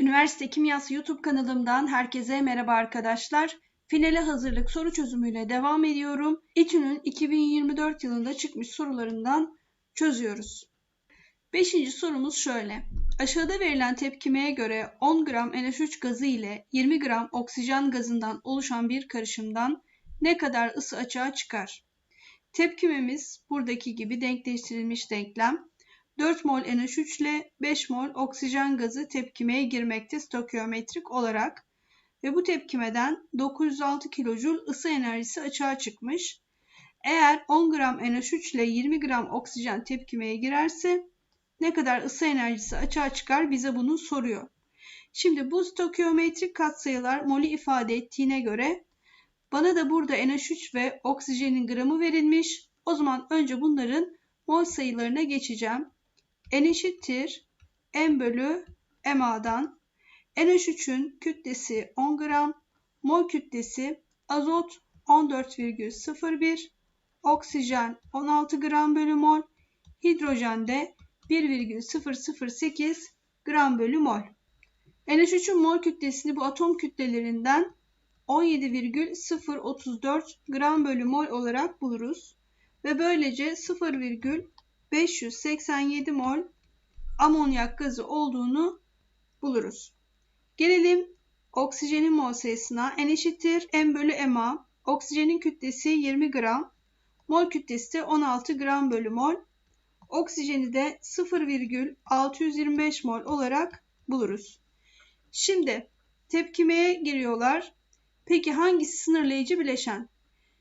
Üniversite Kimyası YouTube kanalımdan herkese merhaba arkadaşlar. Finale hazırlık soru çözümüyle devam ediyorum. İTÜ'nün 2024 yılında çıkmış sorularından çözüyoruz. Beşinci sorumuz şöyle. Aşağıda verilen tepkimeye göre 10 gram NH3 gazı ile 20 gram oksijen gazından oluşan bir karışımdan ne kadar ısı açığa çıkar? Tepkimemiz buradaki gibi denkleştirilmiş denklem. 4 mol NH3 ile 5 mol oksijen gazı tepkimeye girmekte stokiyometrik olarak ve bu tepkimeden 906 kilojül ısı enerjisi açığa çıkmış. Eğer 10 gram NH3 ile 20 gram oksijen tepkimeye girerse ne kadar ısı enerjisi açığa çıkar bize bunu soruyor. Şimdi bu stokiyometrik katsayılar molü ifade ettiğine göre bana da burada NH3 ve oksijenin gramı verilmiş. O zaman önce bunların mol sayılarına geçeceğim. N eşittir M bölü MA'dan. NH3'ün kütlesi 10 gram, mol kütlesi azot 14,01, oksijen 16 gram bölü mol, hidrojen de 1,008 gram bölü mol. NH3'ün mol kütlesini bu atom kütlelerinden 17,034 gram bölü mol olarak buluruz. Ve böylece 0,587 mol amonyak gazı olduğunu buluruz. Gelelim oksijenin mol sayısına. N eşittir M bölü MA. Oksijenin kütlesi 20 gram. Mol kütlesi de 16 gram bölü mol. Oksijeni de 0,625 mol olarak buluruz. Şimdi tepkimeye giriyorlar. Peki hangisi sınırlayıcı bileşen?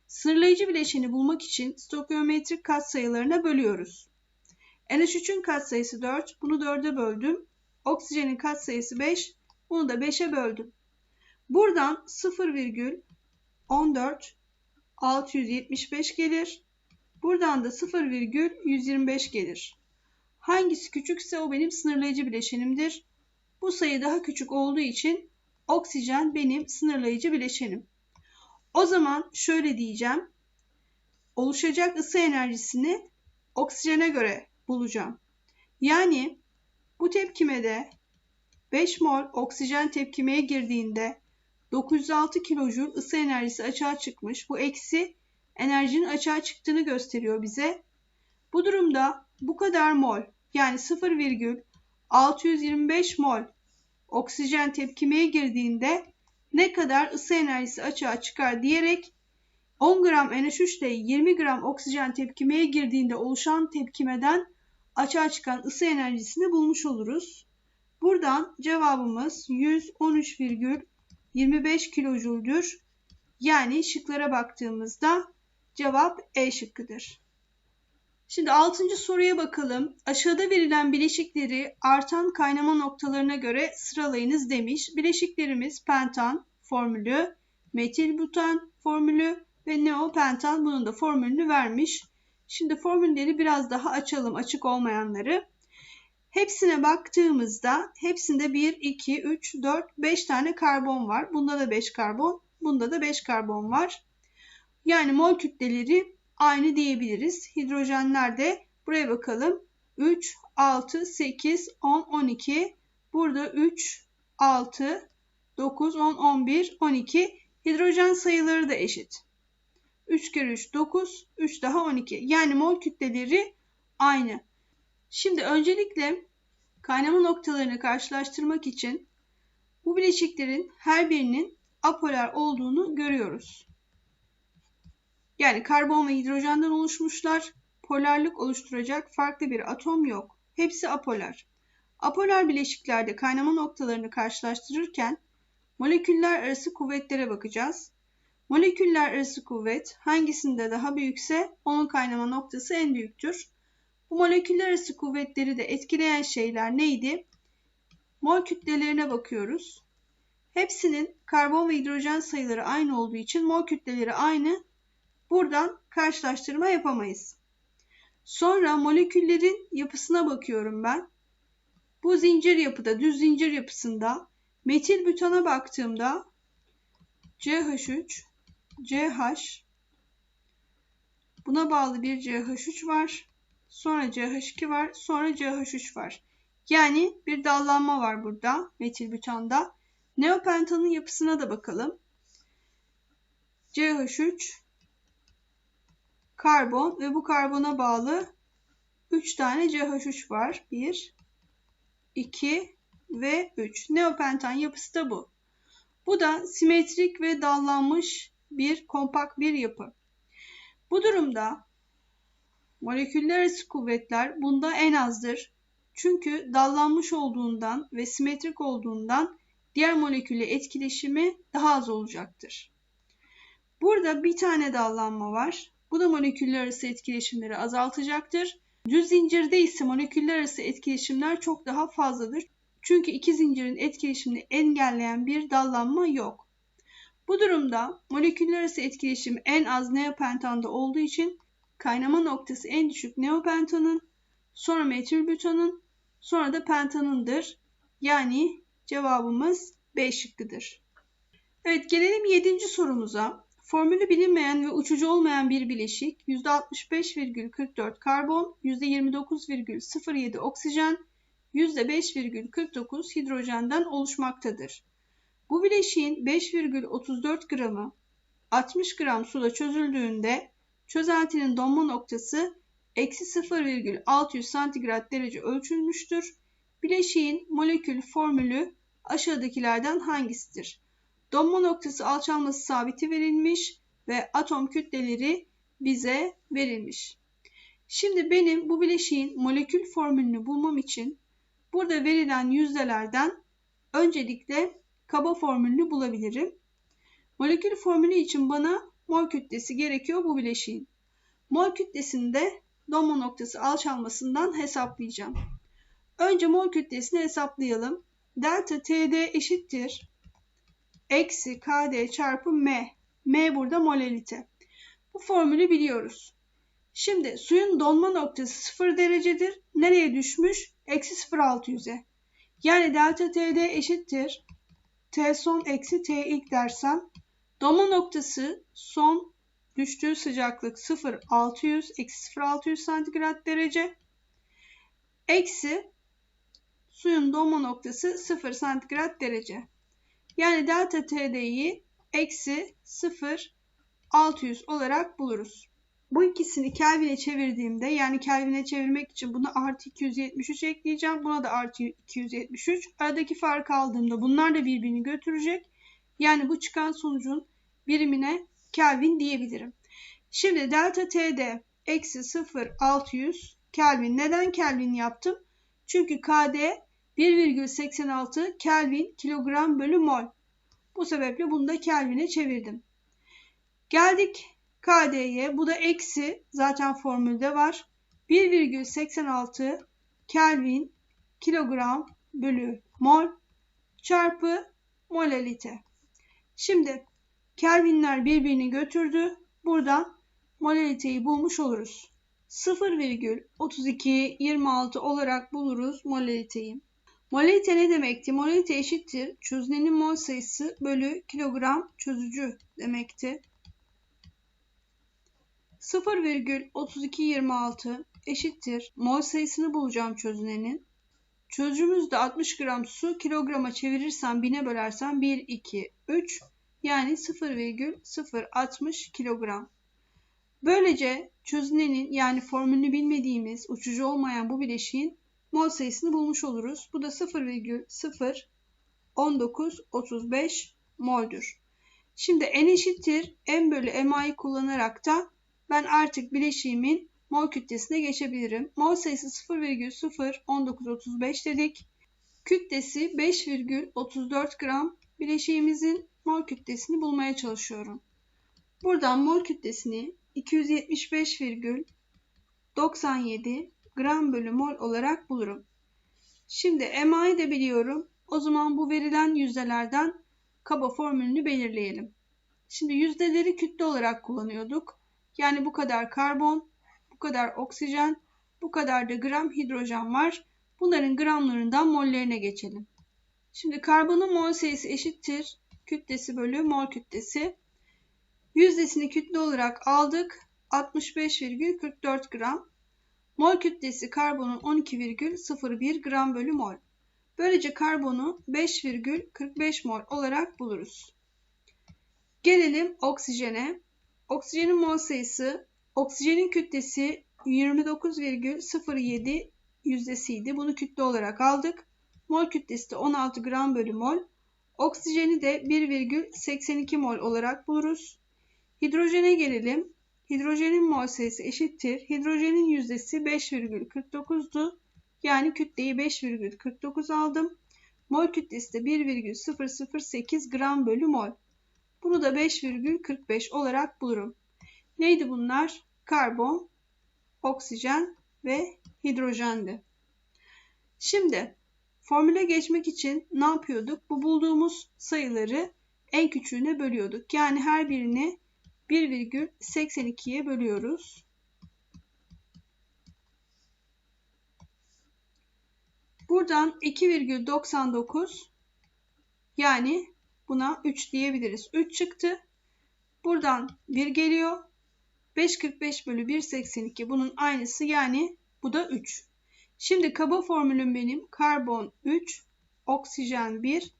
Sınırlayıcı bileşeni bulmak için stokiyometrik katsayılarına bölüyoruz. NH3'ün katsayısı 4, bunu 4'e böldüm. Oksijenin katsayısı 5, bunu da 5'e böldüm. Buradan 0,14 675 gelir. Buradan da 0,125 gelir. Hangisi küçükse o benim sınırlayıcı bileşenimdir. Bu sayı daha küçük olduğu için oksijen benim sınırlayıcı bileşenim. O zaman şöyle diyeceğim. Oluşacak ısı enerjisini oksijene göre bulacağım. Yani bu tepkimede 5 mol oksijen tepkimeye girdiğinde 906 kilojül ısı enerjisi açığa çıkmış. Bu eksi enerjinin açığa çıktığını gösteriyor bize. Bu durumda bu kadar mol yani 0,625 mol oksijen tepkimeye girdiğinde ne kadar ısı enerjisi açığa çıkar diyerek 10 gram NH3 ile 20 gram oksijen tepkimeye girdiğinde oluşan tepkimeden açığa çıkan ısı enerjisini bulmuş oluruz. Buradan cevabımız 113,25 kilojüldür. Yani şıklara baktığımızda cevap E şıkkıdır. Şimdi 6. soruya bakalım. Aşağıda verilen bileşikleri artan kaynama noktalarına göre sıralayınız demiş. Bileşiklerimiz pentan formülü, metil butan formülü ve neopentan bunun da formülünü vermiş. Şimdi formülleri biraz daha açalım açık olmayanları. Hepsine baktığımızda hepsinde 1, 2, 3, 4, 5 tane karbon var. Bunda da 5 karbon, bunda da 5 karbon var. Yani mol kütleleri aynı diyebiliriz. Hidrojenler de buraya bakalım. 3, 6, 8, 10, 12. Burada 3, 6, 9, 10, 11, 12. Hidrojen sayıları da eşit. 3 kere 3 9, 3 daha 12. Yani mol kütleleri aynı. Şimdi öncelikle kaynama noktalarını karşılaştırmak için bu bileşiklerin her birinin apolar olduğunu görüyoruz. Yani karbon ve hidrojenden oluşmuşlar. Polarlık oluşturacak farklı bir atom yok. Hepsi apolar. Apolar bileşiklerde kaynama noktalarını karşılaştırırken moleküller arası kuvvetlere bakacağız. Moleküller arası kuvvet hangisinde daha büyükse onun kaynama noktası en büyüktür. Bu moleküller arası kuvvetleri de etkileyen şeyler neydi? Mol kütlelerine bakıyoruz. Hepsinin karbon ve hidrojen sayıları aynı olduğu için mol kütleleri aynı. Buradan karşılaştırma yapamayız. Sonra moleküllerin yapısına bakıyorum ben. Bu zincir yapıda, düz zincir yapısında metil butana baktığımda CH3, CH buna bağlı bir CH3 var. Sonra CH2 var. Sonra CH3 var. Yani bir dallanma var burada metilbutanda. Neopentanın yapısına da bakalım. CH3 karbon ve bu karbona bağlı 3 tane CH3 var. 1, 2 ve 3. Neopentan yapısı da bu. Bu da simetrik ve dallanmış bir kompakt bir yapı. Bu durumda moleküller arası kuvvetler bunda en azdır. Çünkü dallanmış olduğundan ve simetrik olduğundan diğer molekülle etkileşimi daha az olacaktır. Burada bir tane dallanma var. Bu da moleküller arası etkileşimleri azaltacaktır. Düz zincirde ise moleküller arası etkileşimler çok daha fazladır. Çünkü iki zincirin etkileşimini engelleyen bir dallanma yok. Bu durumda moleküller arası etkileşim en az neopentanda olduğu için kaynama noktası en düşük neopentanın, sonra metilbutanın, sonra da pentanındır. Yani cevabımız B şıkkıdır. Evet gelelim 7. sorumuza. Formülü bilinmeyen ve uçucu olmayan bir bileşik %65,44 karbon, %29,07 oksijen, %5,49 hidrojenden oluşmaktadır. Bu bileşiğin 5,34 gramı 60 gram suda çözüldüğünde çözeltinin donma noktası eksi 0,600 santigrat derece ölçülmüştür. Bileşiğin molekül formülü aşağıdakilerden hangisidir? Donma noktası alçalması sabiti verilmiş ve atom kütleleri bize verilmiş. Şimdi benim bu bileşiğin molekül formülünü bulmam için burada verilen yüzdelerden öncelikle kaba formülünü bulabilirim. Molekül formülü için bana mol kütlesi gerekiyor bu bileşiğin. Mol kütlesini de donma noktası alçalmasından hesaplayacağım. Önce mol kütlesini hesaplayalım. Delta TD eşittir eksi KD çarpı M. M burada molalite. Bu formülü biliyoruz. Şimdi suyun donma noktası 0 derecedir. Nereye düşmüş? Eksi 0,600'e. Yani delta TD eşittir. T son eksi T ilk dersem. Donma noktası son düştüğü sıcaklık 0,600 eksi 0,600 santigrat derece. Eksi suyun donma noktası 0 santigrat derece. Yani delta TD'yi eksi 0 600 olarak buluruz. Bu ikisini Kelvin'e çevirdiğimde yani Kelvin'e çevirmek için buna artı 273 ekleyeceğim. Buna da artı 273. Aradaki fark aldığımda bunlar da birbirini götürecek. Yani bu çıkan sonucun birimine Kelvin diyebilirim. Şimdi delta TD eksi 0 600 Kelvin. Neden Kelvin yaptım? Çünkü KD 1,86 Kelvin kilogram bölü mol. Bu sebeple bunu da Kelvin'e çevirdim. Geldik KD'ye. Bu da eksi zaten formülde var. 1,86 Kelvin kilogram bölü mol çarpı molalite. Şimdi Kelvinler birbirini götürdü. Buradan molaliteyi bulmuş oluruz. 0,3226 olarak buluruz molaliteyi. Molalite ne demekti? Molalite eşittir çözünenin mol sayısı bölü kilogram çözücü demekti. 0,3226 eşittir mol sayısını bulacağım çözünenin. Çözücümüzde 60 gram su kilograma çevirirsem 1000'e bölersem 1, 2, 3 yani 0,060 kilogram. Böylece çözünenin yani formülünü bilmediğimiz uçucu olmayan bu bileşiğin mol sayısını bulmuş oluruz. Bu da 0,01935 moldür. Şimdi n eşittir m bölü MA'yı kullanarak da ben artık bileşiğimin mol kütlesine geçebilirim. Mol sayısı 0,01935 dedik. Kütlesi 5,34 gram. Bileşiğimizin mol kütlesini bulmaya çalışıyorum. Buradan mol kütlesini 275,97 gram bölü mol olarak bulurum. Şimdi MA'yı da biliyorum. O zaman bu verilen yüzdelerden kaba formülünü belirleyelim. Şimdi yüzdeleri kütle olarak kullanıyorduk. Yani bu kadar karbon, bu kadar oksijen, bu kadar da gram hidrojen var. Bunların gramlarından mollerine geçelim. Şimdi karbonun mol sayısı eşittir. Kütlesi bölü mol kütlesi. Yüzdesini kütle olarak aldık. 65,44 gram. Mol kütlesi karbonun 12,01 gram bölü mol. Böylece karbonu 5,45 mol olarak buluruz. Gelelim oksijene. Oksijenin mol sayısı, oksijenin kütlesi 29,07 yüzdesiydi. Bunu kütle olarak aldık. Mol kütlesi de 16 gram bölü mol. Oksijeni de 1,82 mol olarak buluruz. Hidrojene gelelim. Hidrojenin mol sayısı eşittir. Hidrojenin yüzdesi 5,49'du. Yani kütleyi 5,49 aldım. Mol kütlesi de 1,008 gram bölü mol. Bunu da 5,45 olarak bulurum. Neydi bunlar? Karbon, oksijen ve hidrojendi. Şimdi formüle geçmek için ne yapıyorduk? Bu bulduğumuz sayıları en küçüğüne bölüyorduk. Yani her birini 1,82'ye bölüyoruz. Buradan 2,99 yani buna 3 diyebiliriz. 3 çıktı. Buradan 1 geliyor. 5,45 bölü 1,82 bunun aynısı yani bu da 3. Şimdi kaba formülüm benim karbon 3, oksijen 1,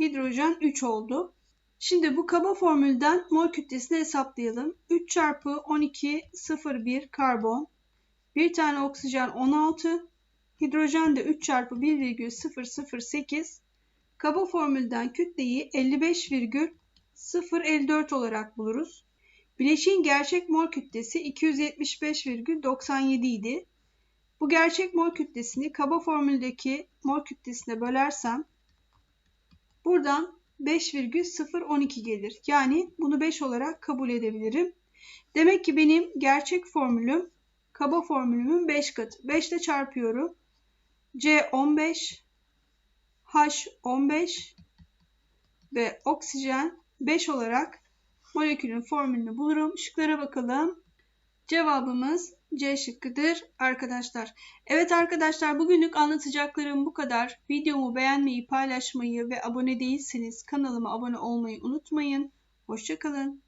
hidrojen 3 oldu. Şimdi bu kaba formülden mol kütlesini hesaplayalım. 3 çarpı 12 0,1 karbon. Bir tane oksijen 16. Hidrojen de 3 çarpı 1,008. Kaba formülden kütleyi 55,054 olarak buluruz. Bileşiğin gerçek mol kütlesi 275,97 idi. Bu gerçek mol kütlesini kaba formüldeki mol kütlesine bölersem buradan 5,012 gelir. Yani bunu 5 olarak kabul edebilirim. Demek ki benim gerçek formülüm kaba formülümün 5 katı. 5 ile çarpıyorum. C 15, H 15 ve oksijen 5 olarak molekülün formülünü bulurum. Şıklara bakalım. Cevabımız C şıkkıdır arkadaşlar. Evet arkadaşlar bugünlük anlatacaklarım bu kadar. Videomu beğenmeyi, paylaşmayı ve abone değilseniz kanalıma abone olmayı unutmayın. Hoşçakalın.